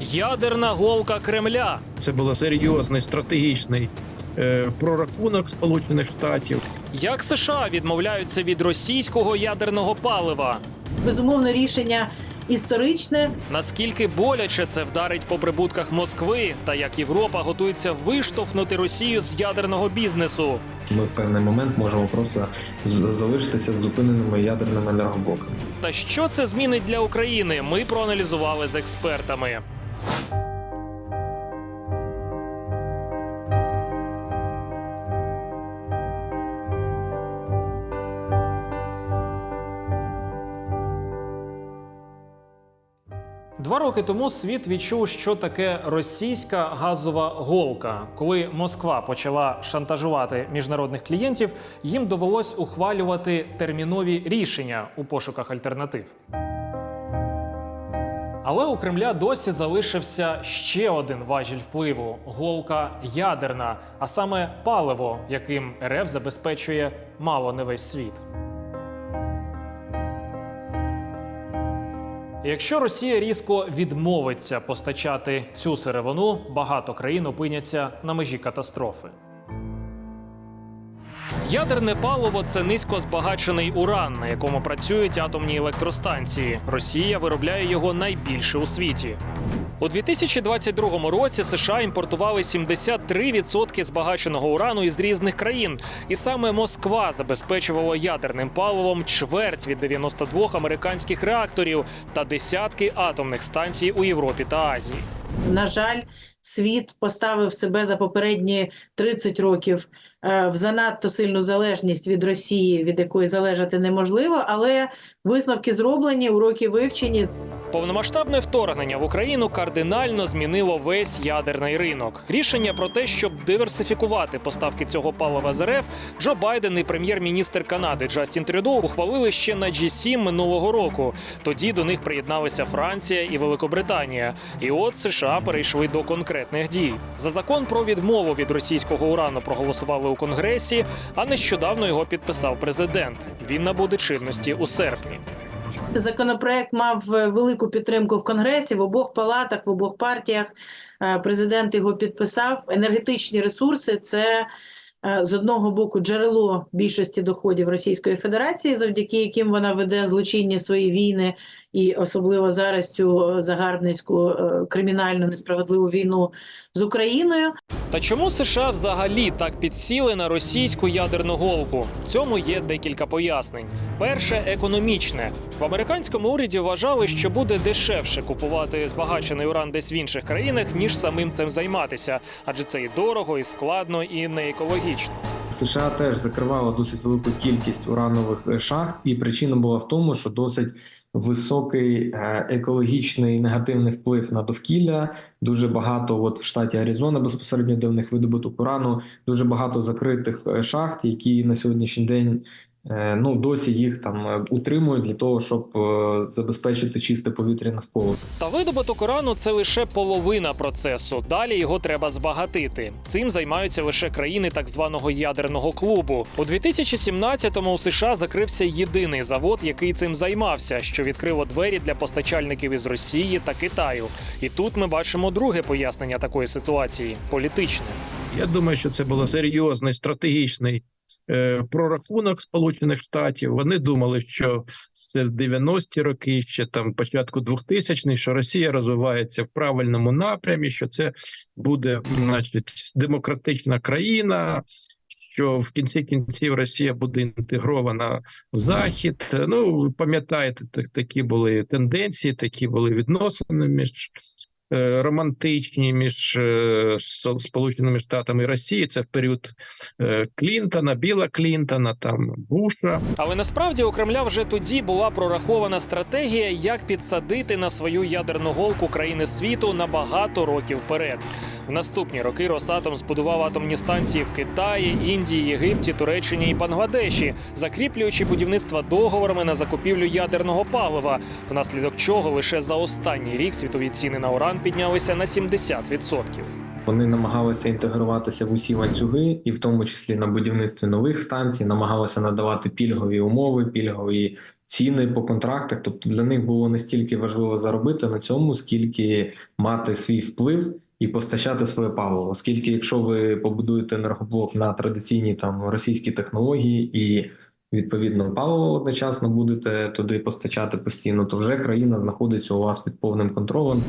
Ядерна голка Кремля. Це було серйозний стратегічний е, прорахунок Сполучених Штатів. Як США відмовляються від російського ядерного палива? Безумовно, рішення історичне. Наскільки боляче це вдарить по прибутках Москви, та як Європа готується виштовхнути Росію з ядерного бізнесу? Ми в певний момент можемо просто з- залишитися з зупиненими ядерними енергоблоками. Та що це змінить для України? Ми проаналізували з експертами. Два роки тому світ відчув, що таке російська газова голка. Коли Москва почала шантажувати міжнародних клієнтів, їм довелось ухвалювати термінові рішення у пошуках альтернатив. Але у Кремля досі залишився ще один важіль впливу голка ядерна, а саме паливо, яким РФ забезпечує мало не весь світ. Якщо Росія різко відмовиться постачати цю сировину, багато країн опиняться на межі катастрофи. Ядерне паливо це низько збагачений уран, на якому працюють атомні електростанції. Росія виробляє його найбільше у світі. У 2022 році США імпортували 73% збагаченого урану із різних країн, і саме Москва забезпечувала ядерним паливом чверть від 92 американських реакторів та десятки атомних станцій у Європі та Азії. На жаль, світ поставив себе за попередні 30 років е, в занадто сильну залежність від Росії, від якої залежати неможливо, але висновки зроблені, уроки вивчені. Повномасштабне вторгнення в Україну кардинально змінило весь ядерний ринок. Рішення про те, щоб диверсифікувати поставки цього палива з РФ, Джо Байден і прем'єр-міністр Канади Джастін Трюдо ухвалили ще на G7 минулого року. Тоді до них приєдналися Франція і Великобританія. І от США перейшли до конкретних дій. За закон про відмову від російського урану проголосували у Конгресі, а нещодавно його підписав президент. Він набуде чинності у серпні. Законопроект мав е, велику підтримку в Конгресі в обох палатах, в обох партіях. Е, Президент його підписав. Енергетичні ресурси це е, з одного боку джерело більшості доходів Російської Федерації, завдяки яким вона веде злочинні свої війни, і особливо зараз цю загарбницьку кримінальну несправедливу війну з Україною. Та чому США взагалі так підсіли на російську ядерну голку? Цьому є декілька пояснень. Перше економічне в американському уряді вважали, що буде дешевше купувати збагачений уран десь в інших країнах, ніж самим цим займатися, адже це і дорого, і складно, і не екологічно. США теж закривало досить велику кількість уранових е, шахт, і причина була в тому, що досить високий е, екологічний негативний вплив на довкілля. Дуже багато, от в штаті Аризона, безпосередньо де в них видобуток урану, дуже багато закритих е, шахт, які на сьогоднішній день. Е, Ну, досі їх там е, утримують для того, щоб е, забезпечити чисте повітря навколо. Та видобуток урану це лише половина процесу. Далі його треба збагатити. Цим займаються лише країни так званого ядерного клубу. У 2017-му у США закрився єдиний завод, який цим займався, що відкрило двері для постачальників із Росії та Китаю. І тут ми бачимо друге пояснення такої ситуації політичне. Я думаю, що це було серйозний стратегічний прорахунок Сполучених Штатів. Вони думали, що це в 90-ті роки, ще там початку 2000-х, що Росія розвивається в правильному напрямі, що це буде, значить, демократична країна. Що в кінці кінців Росія буде інтегрована в захід. Ну ви пам'ятаєте, так- такі були тенденції, такі були відносини між е, романтичні між е, Сполученими Штатами і Росією. Це в період е, Клінтона, Біла Клінтона, там Буша. Але насправді у Кремля вже тоді була прорахована стратегія, як підсадити на свою ядерну голку країни світу на багато років вперед. В наступні роки Росатом збудував атомні станції в Китаї, Індії, Єгипті, Туреччині і Бангладеші, закріплюючи будівництво договорами на закупівлю ядерного палива, внаслідок чого лише за останній рік світові ціни на уран піднялися на 70%. Вони намагалися інтегруватися в усі ланцюги, і в тому числі на будівництві нових станцій, намагалися надавати пільгові умови, пільгові ціни по контрактах. Тобто для них було не стільки важливо заробити на цьому, скільки мати свій вплив і постачати своє паливо. Оскільки, якщо ви побудуєте енергоблок на традиційні там російські технології і відповідно паливо одночасно будете туди постачати постійно, то вже країна знаходиться у вас під повним контролем.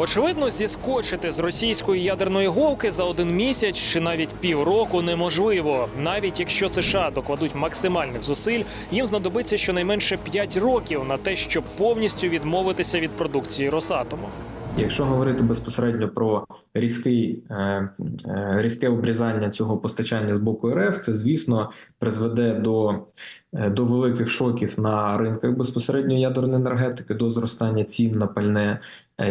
Очевидно, зіскочити з російської ядерної голки за один місяць чи навіть півроку неможливо. Навіть якщо США докладуть максимальних зусиль, їм знадобиться щонайменше 5 років на те, щоб повністю відмовитися від продукції Росатому. Якщо говорити безпосередньо про різкий, е, е, різке обрізання цього постачання з боку РФ, це звісно призведе до, е, до великих шоків на ринках безпосередньо ядерної енергетики, до зростання цін на пальне,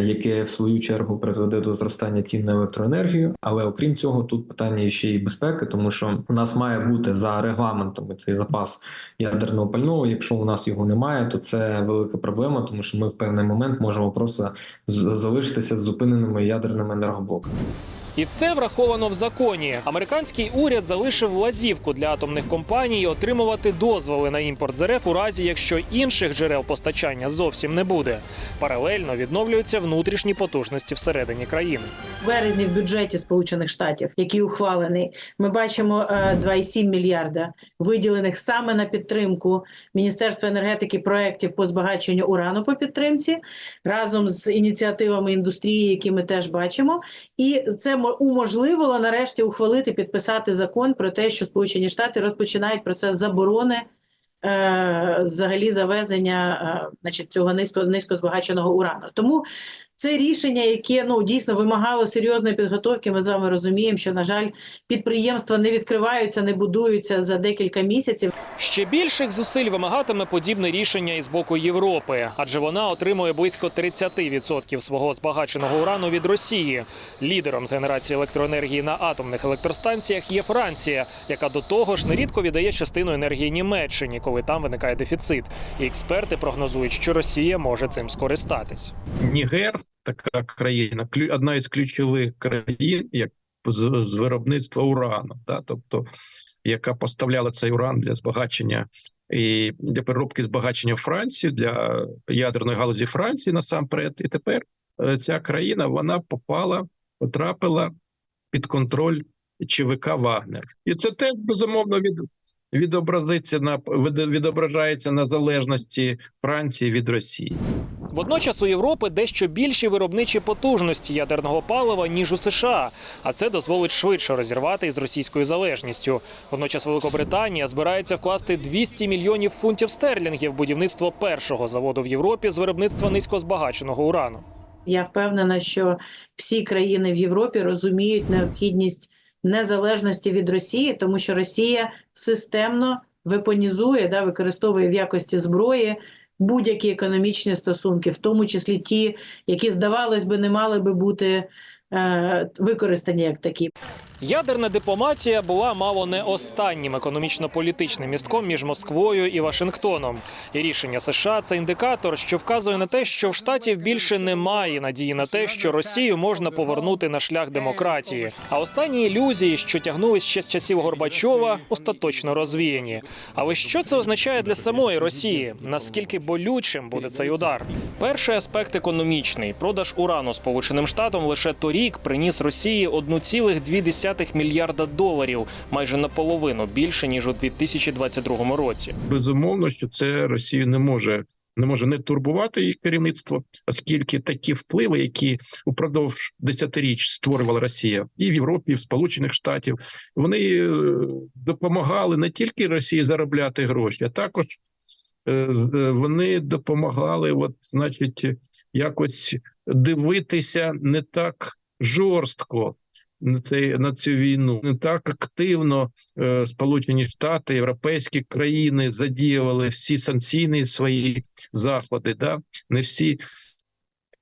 яке в свою чергу призведе до зростання цін на електроенергію. Але окрім цього, тут питання ще й безпеки, тому що у нас має бути за регламентами цей запас ядерного пального. Якщо у нас його немає, то це велика проблема, тому що ми в певний момент можемо просто залишитися з зупиненими ядерними енергоблоками блок. І це враховано в законі. Американський уряд залишив лазівку для атомних компаній отримувати дозволи на імпорт з у разі, якщо інших джерел постачання зовсім не буде. Паралельно відновлюються внутрішні потужності всередині країни. В березні в бюджеті Сполучених Штатів, який ухвалений, ми бачимо е, 2,7 мільярда виділених саме на підтримку Міністерства енергетики проєктів по збагаченню урану по підтримці, разом з ініціативами індустрії, які ми теж бачимо. І це мо- уможливило нарешті ухвалити, підписати закон про те, що Сполучені Штати розпочинають процес заборони. е, Взагалі завезення е, значить, цього низько низькозбагаченого урану. Тому це рішення, яке ну дійсно вимагало серйозної підготовки. Ми з вами розуміємо, що на жаль, підприємства не відкриваються, не будуються за декілька місяців. Ще більших зусиль вимагатиме подібне рішення і з боку Європи, адже вона отримує близько 30% свого збагаченого урану від Росії. Лідером з генерації електроенергії на атомних електростанціях є Франція, яка до того ж нерідко віддає частину енергії Німеччині, коли там виникає дефіцит. І експерти прогнозують, що Росія може цим скористатись. Нігер, така країна, одна із ключових країн, як з, з виробництва урану, да, тобто яка поставляла цей уран для збагачення і для переробки збагачення в Францію для ядерної галузі Франції насамперед. І тепер е, ця країна вона попала, потрапила під контроль ЧВК Вагнер, і це теж безумовно від. Відобразиться на від- відображається на залежності Франції від Росії. Водночас у Європи дещо більші виробничі потужності ядерного палива ніж у США, а це дозволить швидше розірвати із російською залежністю. Водночас Великобританія збирається вкласти 200 мільйонів фунтів стерлінгів будівництво першого заводу в Європі з виробництва низькозбагаченого урану. Я впевнена, що всі країни в Європі розуміють необхідність незалежності від Росії, тому що Росія системно вепонізує, да, використовує в якості зброї будь-які економічні стосунки, в тому числі ті, які здавалось би не мали би бути е, використані як такі. Ядерна дипломатія була мало не останнім економічно-політичним містком між Москвою і Вашингтоном. І рішення США це індикатор, що вказує на те, що в штатів більше немає надії на те, що Росію можна повернути на шлях демократії. А останні ілюзії, що тягнулись ще з часів Горбачова, остаточно розвіяні. Але що це означає для самої Росії? Наскільки болючим буде цей удар? Перший аспект економічний продаж урану Сполученим Штатам лише торік приніс Росії 1,2 мільярда доларів, майже наполовину більше ніж у 2022 році. безумовно, що це Росію не може. Не може не турбувати їх керівництво, оскільки такі впливи, які упродовж десятиріч створювала Росія і в Європі, і в Сполучених Штатів, вони е, допомагали не тільки Росії заробляти гроші, а також е, е, вони допомагали, от, значить, якось дивитися не так жорстко на цей на цю війну, не так активно е, Сполучені Штати, європейські країни задіювали всі санкційні свої заходи. Да? Не всі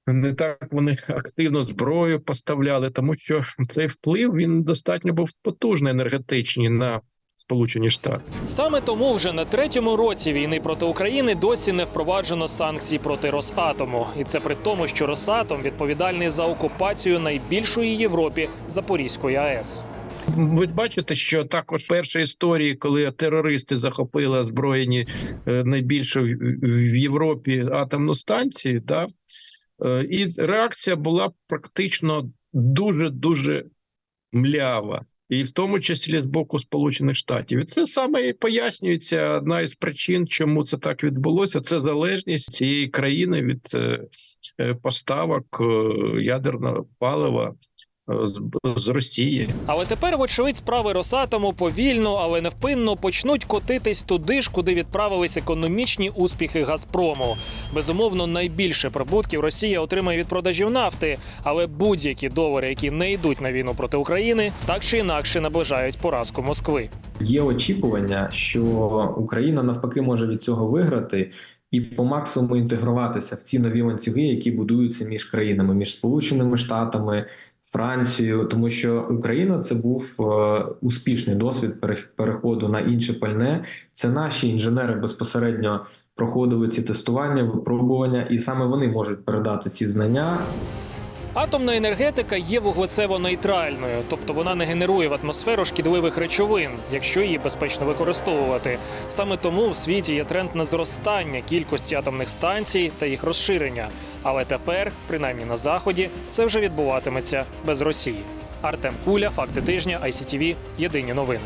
не так вони активно зброю поставляли, тому що цей вплив він достатньо був потужний енергетичний на Сполучені Штати. Саме тому вже на третьому році війни проти України досі не впроваджено санкцій проти Росатому, і це при тому, що Росатом відповідальний за окупацію найбільшої Європі Запорізької АЕС. Ви бачите, що також перші історії, коли терористи захопили озброєні е, найбільшу в- в Європі атомну станцію, да, е, і реакція була практично дуже дуже млява. І в тому числі з боку Сполучених Штатів, і це саме і пояснюється одна із причин, чому це так відбулося. Це залежність цієї країни від е, е, поставок е, ядерного палива з, з Росії. Але тепер, вочевидь, справи Росатому повільно, але невпинно почнуть котитись туди ж, куди відправились економічні успіхи Газпрому. Безумовно, найбільше прибутків Росія отримає від продажів нафти, але будь-які долари, які не йдуть на війну проти України, так чи інакше наближають поразку Москви. Є очікування, що Україна навпаки може від цього виграти і по максимуму інтегруватися в ці нові ланцюги, які будуються між країнами, між Сполученими Штатами. Францією, тому що Україна це був е, успішний досвід перех- переходу на інше пальне. Це наші інженери безпосередньо проходили ці тестування, випробування, і саме вони можуть передати ці знання Атомна енергетика є вуглецево-нейтральною, тобто вона не генерує в атмосферу шкідливих речовин, якщо її безпечно використовувати. Саме тому в світі є тренд на зростання кількості атомних станцій та їх розширення. Але тепер, принаймні на заході, це вже відбуватиметься без Росії. Артем Куля, факти тижня, ICTV, Єдині новини.